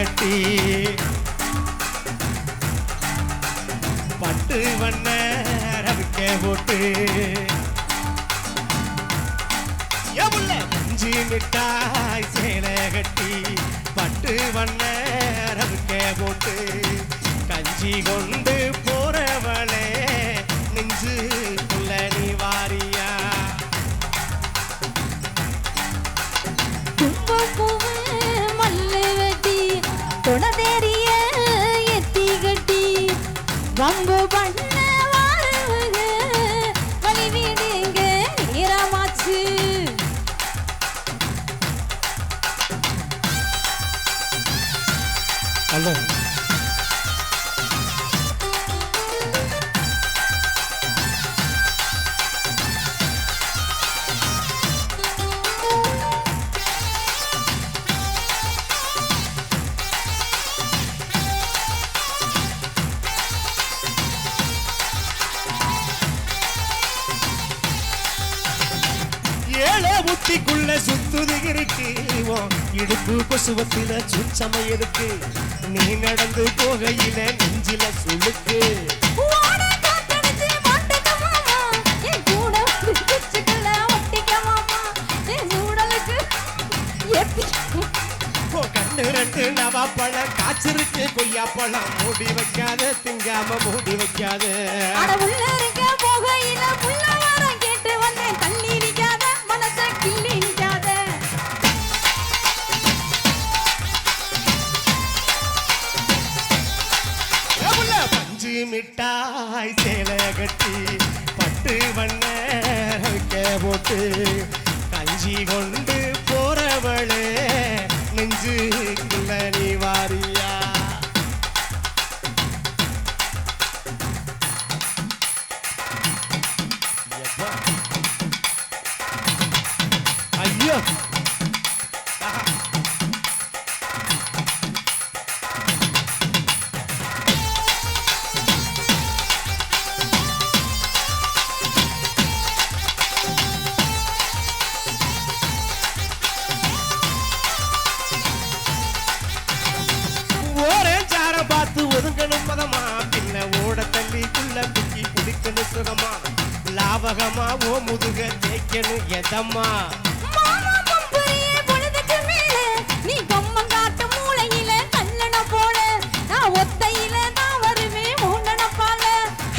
கட்டி. பட்டு வண்ண ரவிக்க போட்டு. எவ்வளோ மிட்டாய் சேலை கட்டி. பட்டு வண்ண ரவிக்க போட்டு. கஞ்சி கொண்டு போறவளே நெஞ்சு right ஏழை சுத்துது இருக்கு இடுப்பு கொசுவத்தில சுச்சம இருக்கு நீ நடந்து போகையில நெஞ்சில சுழுக்கு ரெண்டு நவா பழம் காய்ச்சிருக்கு. கொய்யா பழம் மூடி வைக்காத திங்காம மூடி வைக்காத. கட்டி பட்டு வண்ண போட்டு கஞ்சி கொண்டு போறவளே நெஞ்சு நீ வாரியா? லாபகமா ஓ முதுக தேய்க்கணும் எதம்மா? நீ கம்மம் காட்டு மூளையில கல்லண போல நான் ஒத்தையில நான் வருவேன் மூண்டன பால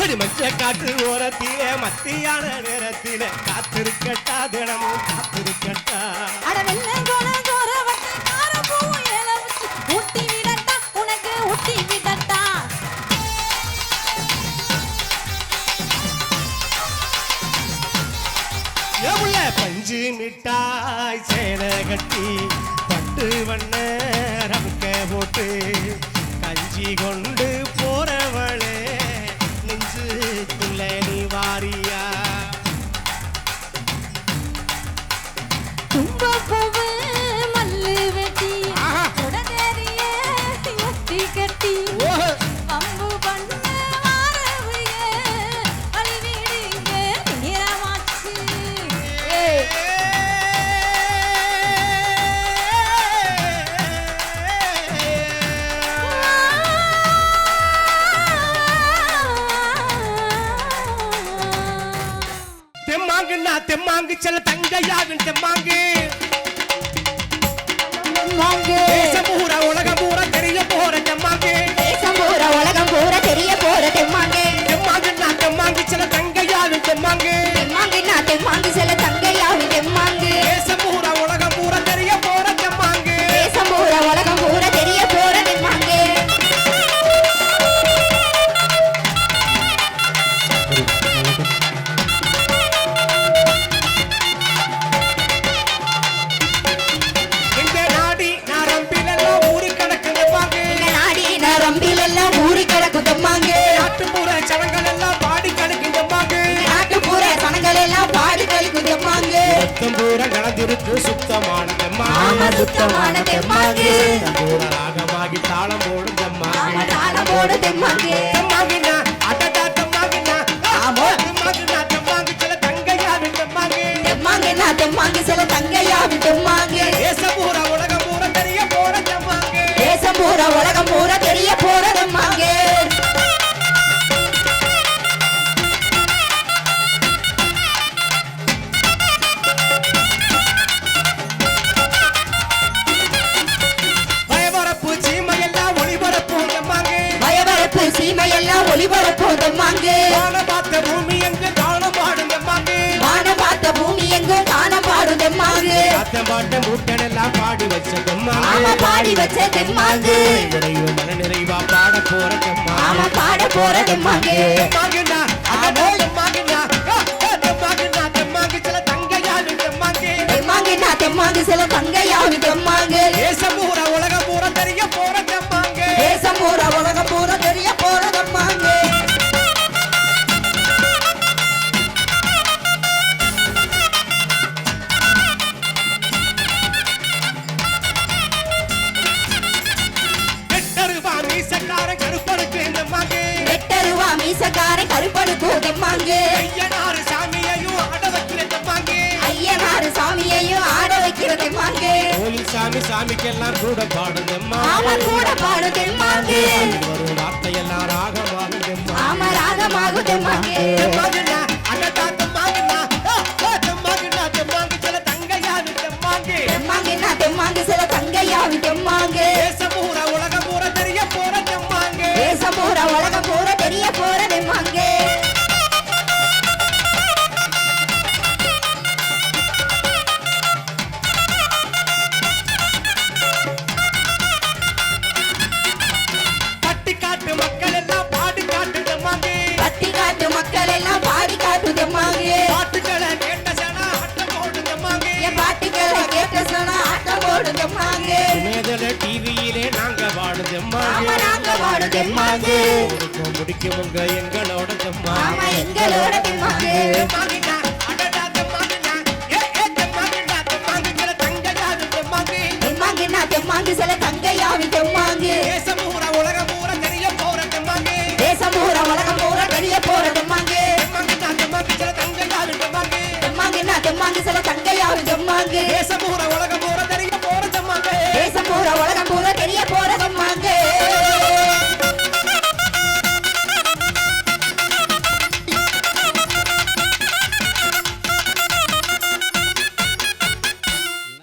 அடி மஞ்ச காற்று ஓரத்திலே மத்தியான நேரத்திலே காத்திருக்கட்டா தினமும் காத்திருக்கட்டா. விட்டாய் மிட்டாய் கட்டி பட்டு வண்ண ரவிக்க போட்டு கஞ்சி கொண்டு தங்கையாவின் தெம்மாங்கு மாங்கு. கலந்திருக்கு சுத்தமான ஆமா தெம்மாங்கு சுத்தமான ரத்தம் பூரா ராகமாகி தாளம் போடும் ஆமா தெம்மாங்கு தாளம் போடு தெம்மாங்கு தெம்மாங்குன்னா அடடா தெம்மாங்குன்னா ஆமா. தெம்மாங்குன்னா தெம்மாங்கு சில தங்கையாவின் தெம்மாங்கு செல்ல பயபரப்பு சீமையெல்லாம் ஒளிபரப்போதம்மாங்க வான பார்த்த பூமி எங்க தானம் பாடும் எம்மாங்க? வான பார்த்த பூமி எங்கும் காண பாடுதம்மாங்க அத்தம் பாட்டம் கூட்டன் எல்லாம் பாடி வச்ச ஆமா தெம்மாங்க பாடி வச்ச தெம்மாங்கு நிறைவு மன நிறைவா பாட போற ஆமா தெம்மாங்க பாட தெம்மாங்கண்ணா தெம்மாங்க சில தங்கையாடு தெம்மாங்க தெம்மாங்க நான் தெம்மாங்கு சில தங்கையாவு தெம்மாங்க தேசம் பூரா உலகம் சாமி சாமிக்கெல்லாம் கூட பாடும் தெம்மாங்க ஆமா கூட பாடு தெம்மாங்க வரும் வார்த்தையெல்லாம் ராகமாக தெம்மாங்க ஆமா ராகமாகு ஆடு தெம்மாங்கு முடிக்கவங்க எங்களோட தெம்மா எங்களோட தெம்மாங்கு. தெம்மாங்கு சில தங்கையாவி தெம்மாங்கு. தேசம் பூரா உலகம் பூரா தெரிய போற தெம்மாங்கு. தேசம் பூரா உலகம் பூரா தெரிய போற தெம்மாங்கு. தெம்மாங்கு சில தங்கையாவி தெம்மாங்கு. தெம்மாங்கு சில தங்கையாவி தெம்மாங்கு. தேசம்